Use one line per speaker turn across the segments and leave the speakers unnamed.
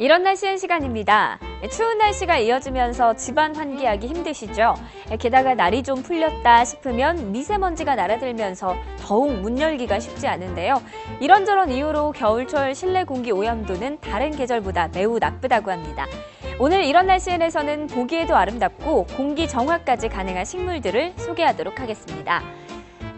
이런 날씨엔 시간입니다. 추운 날씨가 이어지면서 집안 환기하기 힘드시죠? 게다가 날이 좀 풀렸다 싶으면 미세먼지가 날아들면서 더욱 문 열기가 쉽지 않은데요. 이런저런 이유로 겨울철 실내 공기 오염도는 다른 계절보다 매우 나쁘다고 합니다. 오늘 이런 날씨엔에서는 보기에도 아름답고 공기 정화까지 가능한 식물들을 소개하도록 하겠습니다.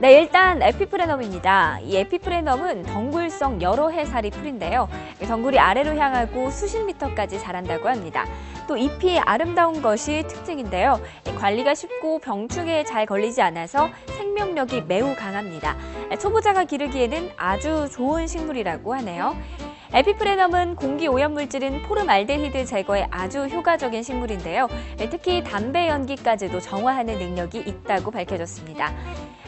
네, 일단 에피프레넘입니다. 이 에피프레넘은 덩굴성 여러 해살이 풀인데요. 덩굴이 아래로 향하고 수십 미터까지 자란다고 합니다. 또 잎이 아름다운 것이 특징인데요. 관리가 쉽고 병충해에 잘 걸리지 않아서 생명력이 매우 강합니다. 초보자가 기르기에는 아주 좋은 식물이라고 하네요. 에피프레넘은 공기 오염 물질인 포름알데히드 제거에 아주 효과적인 식물인데요. 특히 담배 연기까지도 정화하는 능력이 있다고 밝혀졌습니다.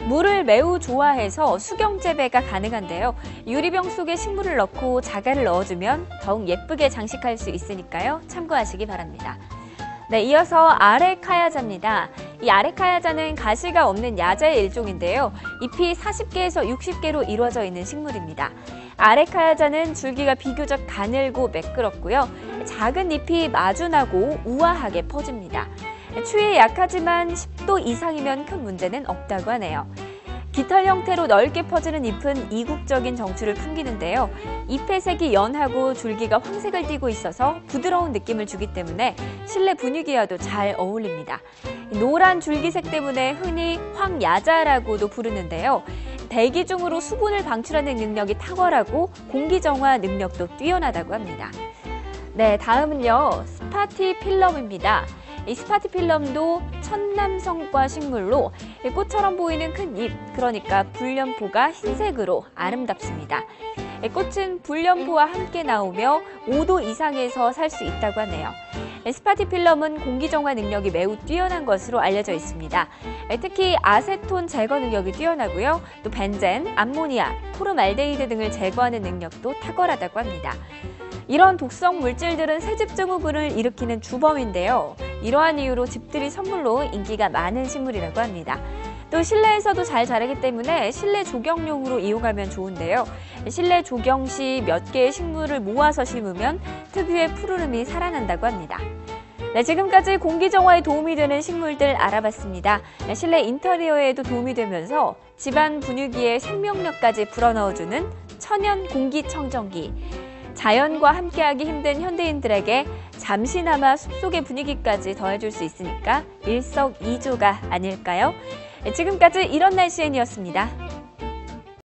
물을 매우 좋아해서 수경 재배가 가능한데요. 유리병 속에 식물을 넣고 자갈을 넣어주면 더욱 예쁘게 장식할 수 있으니까요. 참고하시기 바랍니다. 네, 이어서 아레카야자입니다. 이 아레카야자는 가시가 없는 야자의 일종인데요. 잎이 40개에서 60개로 이루어져 있는 식물입니다. 아레카야자는 줄기가 비교적 가늘고 매끄럽고요. 작은 잎이 마주나고 우아하게 퍼집니다. 추위에 약하지만 10도 이상이면 큰 문제는 없다고 하네요. 깃털 형태로 넓게 퍼지는 잎은 이국적인 정취를 풍기는데요. 잎의 색이 연하고 줄기가 황색을 띠고 있어서 부드러운 느낌을 주기 때문에 실내 분위기와도 잘 어울립니다. 노란 줄기색 때문에 흔히 황야자라고도 부르는데요. 대기 중으로 수분을 방출하는 능력이 탁월하고 공기 정화 능력도 뛰어나다고 합니다. 네, 다음은요. 스파티필럼입니다. 이 스파티필럼도 천남성과 식물로 꽃처럼 보이는 큰 잎, 그러니까 불련포가 흰색으로 아름답습니다. 꽃은 불련포와 함께 나오며 5도 이상에서 살 수 있다고 하네요. 스파티필럼은 공기정화 능력이 매우 뛰어난 것으로 알려져 있습니다. 특히 아세톤 제거 능력이 뛰어나고요. 또 벤젠, 암모니아, 포름알데히드 등을 제거하는 능력도 탁월하다고 합니다. 이런 독성 물질들은 새집 증후군을 일으키는 주범인데요. 이러한 이유로 집들이 선물로 인기가 많은 식물이라고 합니다. 또 실내에서도 잘 자라기 때문에 실내 조경용으로 이용하면 좋은데요. 실내 조경 시 몇 개의 식물을 모아서 심으면 특유의 푸르름이 살아난다고 합니다. 네, 지금까지 공기 정화에 도움이 되는 식물들 알아봤습니다. 네, 실내 인테리어에도 도움이 되면서 집안 분위기에 생명력까지 불어넣어주는 천연 공기청정기. 자연과 함께하기 힘든 현대인들에게 잠시나마 숲속의 분위기까지 더해줄 수 있으니까 일석이조가 아닐까요? 지금까지 이런 날씨엔이었습니다.